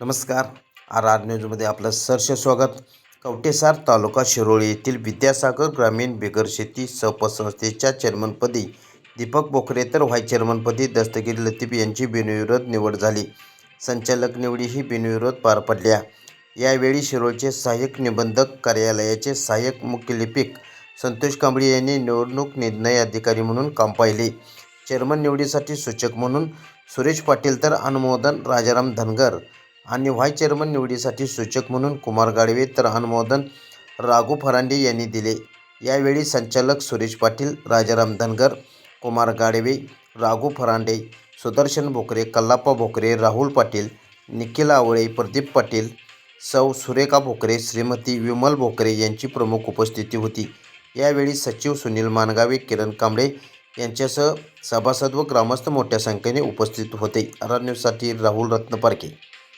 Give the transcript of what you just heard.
नमस्कार. R R न्यूजमध्ये आपलं सहर्ष स्वागत. कवटेसार तालुका शिरोळी येथील विद्यासागर ग्रामीण बिगर शेती सहपसंस्थेच्या चेअरमनपदी दीपक बोखरे तर व्हाईस चेअरमनपदी दस्तगीर लतीफ यांची बिनविरोध निवड झाली. संचालक निवडीही बिनविरोध पार पडल्या. यावेळी शिरोळचे सहाय्यक निबंधक कार्यालयाचे सहाय्यक मुख्य लिपिक संतोष कांबळे यांनी निवडणूक निर्णय अधिकारी म्हणून काम पाहिले. चेअरमन निवडीसाठी सूचक म्हणून सुरेश पाटील तर अनुमोदन राजाराम धनगर. आणि व्हाईस चेअरमन निवडीसाठी सूचक म्हणून कुमार गाडवे तर अनुमोदन राघू फरांडे यांनी दिले. यावेळी संचालक सुरेश पाटील राजाराम धनगर कुमार गाडवे राघू फरांडे सुदर्शन भोकरे कल्लाप्पा भोकरे राहुल पाटील निखिल आवळे प्रदीप पाटील सौ सुरेखा भोकरे श्रीमती विमल भोकरे यांची प्रमुख उपस्थिती होती. यावेळी सचिव सुनील मानगावे किरण कांबळे यांच्यासह सभासद व ग्रामस्थ मोठ्या संख्येने उपस्थित होते. अरण्यसाठी राहुल रत्नपारखे.